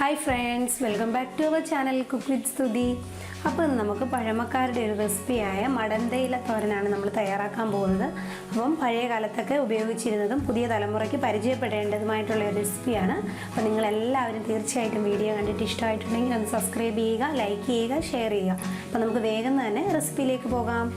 Hi friends welcome back to our channel cook with Sthuthi അപ്പോൾ ഇന്ന് നമുക്ക് പഴമക്കാരുടെ ഒരു റെസിപ്പിയായ മടന്തയില തോരനാണ് നമ്മൾ തയ്യാറാക്കാൻ പോകുന്നത്. അപ്പം പഴയ കാലത്തൊക്കെ ഉപയോഗിച്ചിരുന്നതും പുതിയ തലമുറയ്ക്ക് പരിചയപ്പെടേണ്ടതുമായിട്ടുള്ള ഒരു റെസിപ്പിയാണ് അപ്പോൾ നിങ്ങളെല്ലാവരും തീർച്ചയായിട്ടും വീഡിയോ കണ്ടിട്ട് ഇഷ്ടമായിട്ടുണ്ടെങ്കിൽ ഒന്ന് സബ്സ്ക്രൈബ് ചെയ്യുക ലൈക്ക് ചെയ്യുക ഷെയർ ചെയ്യുക. അപ്പോൾ നമുക്ക് വേഗം തന്നെ റെസിപ്പിയിലേക്ക് പോകാം.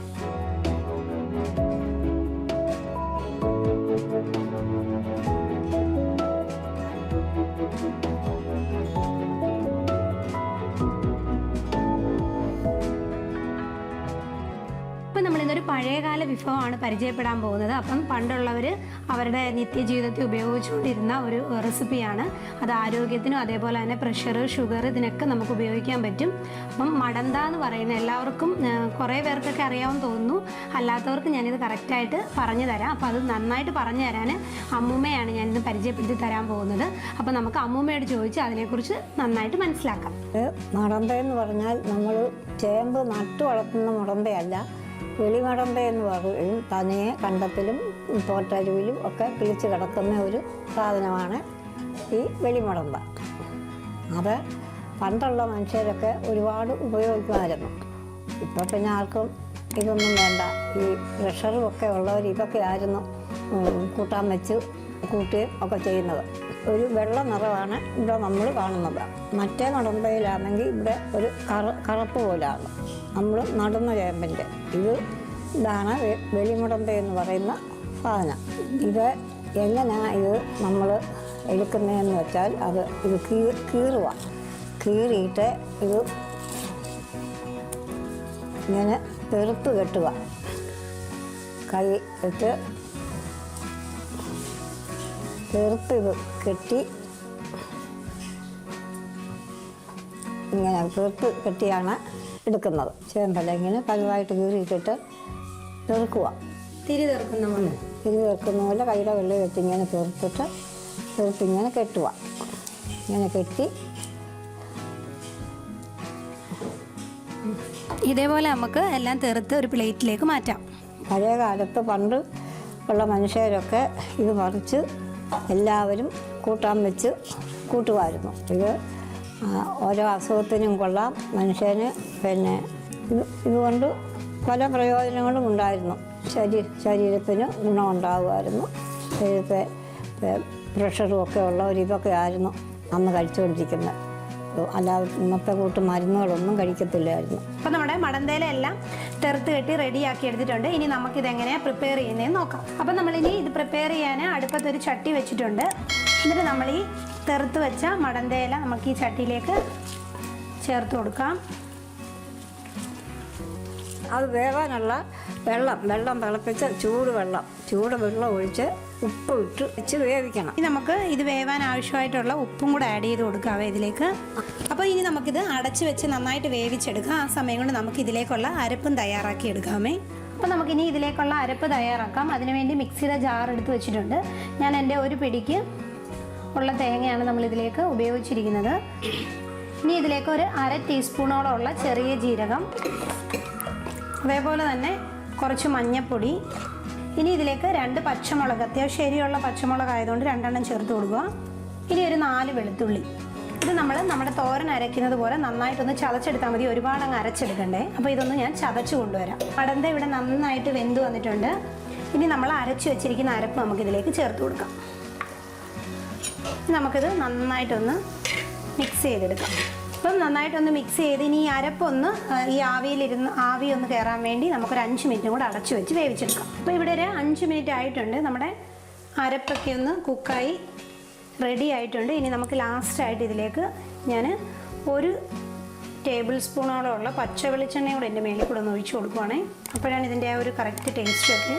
ഇപ്പം നമ്മളിന്നൊരു പഴയകാല വിഭവമാണ് പരിചയപ്പെടാൻ പോകുന്നത്. അപ്പം പണ്ടുള്ളവർ അവരുടെ നിത്യജീവിതത്തിൽ ഉപയോഗിച്ചുകൊണ്ടിരുന്ന ഒരു റെസിപ്പിയാണ്. അത് ആരോഗ്യത്തിനും അതേപോലെ തന്നെ പ്രഷർ ഷുഗർ ഇതിനൊക്കെ നമുക്ക് ഉപയോഗിക്കാൻ പറ്റും. അപ്പം മടന്ത എന്ന് പറയുന്ന എല്ലാവർക്കും കുറേ പേർക്കൊക്കെ അറിയാമെന്ന് തോന്നുന്നു. അല്ലാത്തവർക്ക് ഞാനിത് കറക്റ്റായിട്ട് പറഞ്ഞു തരാം. അപ്പോൾ അത് നന്നായിട്ട് പറഞ്ഞു തരാൻ അമ്മൂമ്മയാണ് ഞാനിന്ന് പരിചയപ്പെടുത്തി തരാൻ പോകുന്നത്. അപ്പോൾ നമുക്ക് അമ്മൂമ്മയോട് ചോദിച്ച് അതിനെക്കുറിച്ച് നന്നായിട്ട് മനസ്സിലാക്കാം. മടന്ത എന്ന് പറഞ്ഞാൽ നമ്മൾ ചേമ്പ് നട്ടു വളർത്തുന്ന മുടമ്പയല്ല വെളിമടമ്പ എന്ന് പറയും തനിയെ കണ്ടത്തിലും തോട്ടരുവിലും ഒക്കെ കിളിച്ച് കിടക്കുന്ന ഒരു സാധനമാണ് ഈ വെളിമടമ്പ. അത് പണ്ടുള്ള മനുഷ്യരൊക്കെ ഒരുപാട് ഉപയോഗിക്കുമായിരുന്നു. ഇപ്പം പിന്നെ ആർക്കും ഇതൊന്നും വേണ്ട. ഈ പ്രഷറും ഒക്കെ ഉള്ളവർ ഇതൊക്കെ ആയിരുന്നു കൂട്ടാൻ വെച്ച് കൂട്ടുകയും ഒക്കെ ചെയ്യുന്നത്. ഒരു വെള്ള നിറമാണ് ഇവിടെ നമ്മൾ കാണുന്നത്. മറ്റേ നടമ്പയിലാണെങ്കിൽ ഇവിടെ ഒരു കറ കറുപ്പ് പോലാണ് നമ്മൾ നടുന്ന ചേമ്പിന്റെ. ഇത് ഇതാണ് വെളിമുടമ്പ എന്ന് പറയുന്ന സാധനം. ഇത് എങ്ങനെയാണ് ഇത് നമ്മൾ എടുക്കുന്നതെന്ന് വെച്ചാൽ അത് ഇത് കീ കീറുക കീറിയിട്ട് ഇത് ഇങ്ങനെ തെറുത്ത് കെട്ടുക കൈ വെച്ച് ഇത് കെട്ടി ഇങ്ങനെ ചേർത്ത് കെട്ടിയാണ് എടുക്കുന്നത്. ചേമ്പല ഇങ്ങനെ പതിവായിട്ട് കീറിയിട്ടിട്ട് തെറുക്കുക തിരി തീർക്കുന്ന പോലെ. തിരി തീർക്കുന്ന പോലെ കൈയുടെ വെള്ളി വെച്ച് ഇങ്ങനെ തെറുത്തിട്ട് തീർത്തിങ്ങനെ ഇങ്ങനെ കെട്ടുക. ഇങ്ങനെ കെട്ടി ഇതേപോലെ നമുക്ക് എല്ലാം തെറുത്ത് ഒരു പ്ലേറ്റിലേക്ക് മാറ്റാം. പഴയ കാലത്ത് പണ്ട് ഉള്ള മനുഷ്യരൊക്കെ ഇത് പറിച്ച് എല്ലാവരും കൂട്ടാൻ വെച്ച് കൂട്ടുമായിരുന്നു ഇത് ഓരോ അസുഖത്തിനും കൊള്ളാം. മനുഷ്യന് പിന്നെ ഇതുകൊണ്ട് പല പ്രയോജനങ്ങളും ഉണ്ടായിരുന്നു. ശരീ ശരീരത്തിന് ഗുണമുണ്ടാകുമായിരുന്നു. ശരീരത്തെ പ്രഷറും ഒക്കെ ഉള്ളവർ ഇതൊക്കെ ആയിരുന്നു അന്ന് കഴിച്ചുകൊണ്ടിരിക്കുന്നത്. അല്ലാതെ ഇന്നത്തെ കൂട്ട് മരുന്നുകളൊന്നും കഴിക്കത്തില്ലായിരുന്നു. അപ്പം നമ്മുടെ മടന്തേല എല്ലാം തെറുത്ത് കെട്ടി റെഡിയാക്കി എടുത്തിട്ടുണ്ട്. ഇനി നമുക്കിത് എങ്ങനെയാണ് പ്രിപ്പയർ ചെയ്യുന്നതെന്ന് നോക്കാം. അപ്പം നമ്മളിനി ഇത് പ്രിപ്പയർ ചെയ്യാൻ അടുപ്പത്തൊരു ചട്ടി വെച്ചിട്ടുണ്ട്. എന്നിട്ട് നമ്മൾ ഈ തെറുത്ത് വെച്ച മടന്തേല നമുക്ക് ഈ ചട്ടിയിലേക്ക് ചേർത്ത് കൊടുക്കാം. അത് വേവാനുള്ള വെള്ളം വെള്ളം തിളപ്പിച്ച് ചൂട് വെള്ളം ചൂട് വെള്ളം ഒഴിച്ച് ഉപ്പ് ഇട്ട് വെച്ച് വേവിക്കണം. ഇനി നമുക്ക് ഇത് വേവാൻ ആവശ്യമായിട്ടുള്ള ഉപ്പും കൂടെ ആഡ് ചെയ്ത് കൊടുക്കാം ഇതിലേക്ക്. അപ്പോൾ ഇനി നമുക്കിത് അടച്ച് വെച്ച് നന്നായിട്ട് വേവിച്ചെടുക്കാം. ആ സമയം കൊണ്ട് നമുക്ക് ഇതിലേക്കുള്ള അരപ്പും തയ്യാറാക്കി എടുക്കാമേ. അപ്പോൾ നമുക്കിനി ഇതിലേക്കുള്ള അരപ്പ് തയ്യാറാക്കാം. അതിനുവേണ്ടി മിക്സിയുടെ ജാർ എടുത്ത് വെച്ചിട്ടുണ്ട്. ഞാൻ എന്റെ ഒരു പിടിക്ക് ഉള്ള തേങ്ങയാണ് നമ്മൾ ഇതിലേക്ക് ഉപയോഗിച്ചിരിക്കുന്നത്. ഇനി ഇതിലേക്ക് ഒരു അര ടീസ്പൂണോളം ഉള്ള ചെറിയ ജീരകം. അതേപോലെ തന്നെ കുറച്ച് മഞ്ഞൾപ്പൊടി ഇനി ഇതിലേക്ക് രണ്ട് പച്ചമുളക് അത്യാവശ്യം എരിയുള്ള പച്ചമുളക് ആയതുകൊണ്ട് രണ്ടെണ്ണം ചേർത്ത് കൊടുക്കുക. ഇനി ഒരു നാല് വെളുത്തുള്ളി. ഇത് നമ്മൾ നമ്മുടെ തോരൻ അരയ്ക്കുന്നത് പോലെ നന്നായിട്ടൊന്ന് ചതച്ചെടുത്താൽ മതി. ഒരുപാട് അങ്ങ് അരച്ചെടുക്കണ്ടേ. അപ്പോൾ ഇതൊന്ന് ഞാൻ ചതച്ച് കൊണ്ടുവരാം. അടന്ത ഇവിടെ നന്നായിട്ട് വെന്ത് വന്നിട്ടുണ്ട്. ഇനി നമ്മൾ അരച്ച് വെച്ചിരിക്കുന്ന അരപ്പ് നമുക്ക് ഇതിലേക്ക് ചേർത്ത് കൊടുക്കാം. നമുക്കിത് നന്നായിട്ടൊന്ന് മിക്സ് ചെയ്തെടുക്കാം. അപ്പം നന്നായിട്ടൊന്ന് മിക്സ് ചെയ്ത് ഇനി ഈ അരപ്പൊന്ന് ഈ ആവിയിലിരുന്ന് ആവി ഒന്ന് കയറാൻ വേണ്ടി നമുക്കൊരു അഞ്ച് മിനിറ്റും കൂടെ അടച്ചു വെച്ച് വേവിച്ചെടുക്കാം. അപ്പോൾ ഇവിടെ ഒരു അഞ്ച് മിനിറ്റ് ആയിട്ടുണ്ട്. നമ്മുടെ അരപ്പൊക്കെ ഒന്ന് കുക്കായി റെഡി ആയിട്ടുണ്ട്. ഇനി നമുക്ക് ലാസ്റ്റായിട്ട് ഇതിലേക്ക് ഞാൻ ഒരു ടേബിൾ സ്പൂണോളമുള്ള പച്ച വെളിച്ചെണ്ണയും കൂടെ എന്റെ മേലിൽ കൂടെ ഒന്ന് ഒഴിച്ച് കൊടുക്കുവാണേ. അപ്പോഴാണ് ഇതിന്റെ ആ ഒരു കറക്റ്റ് ടേസ്റ്റൊക്കെ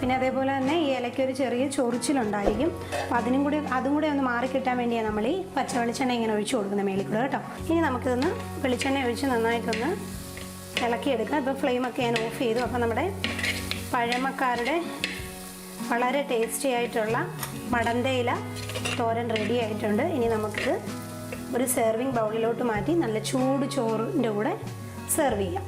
പിന്നെ അതേപോലെ തന്നെ ഈ ഇലയ്ക്ക് ഒരു ചെറിയ ചൊറിച്ചിലുണ്ടായിരിക്കും. അപ്പോൾ അതിനും കൂടി അതും കൂടെ ഒന്ന് മാറിക്കിട്ടാൻ വേണ്ടിയാണ് നമ്മൾ ഈ പച്ച വെളിച്ചെണ്ണ ഇങ്ങനെ ഒഴിച്ച് കൊടുക്കുന്ന മേളിൽ കൂടെ കേട്ടോ. ഇനി നമുക്കിതൊന്ന് വെളിച്ചെണ്ണ ഒഴിച്ച് നന്നായിട്ടൊന്ന് ഇളക്കിയെടുക്കാം. ഇപ്പോൾ ഫ്ലെയിമൊക്കെ ഞാൻ ഓഫ് ചെയ്തു. അപ്പോൾ നമ്മുടെ പഴമക്കാരുടെ വളരെ ടേസ്റ്റി ആയിട്ടുള്ള മടന്തയില തോരൻ റെഡി ആയിട്ടുണ്ട്. ഇനി നമുക്കിത് ഒരു സെർവിങ് ബൗളിലോട്ട് മാറ്റി നല്ല ചൂട് ചോറിന്റെ കൂടെ സെർവ് ചെയ്യാം.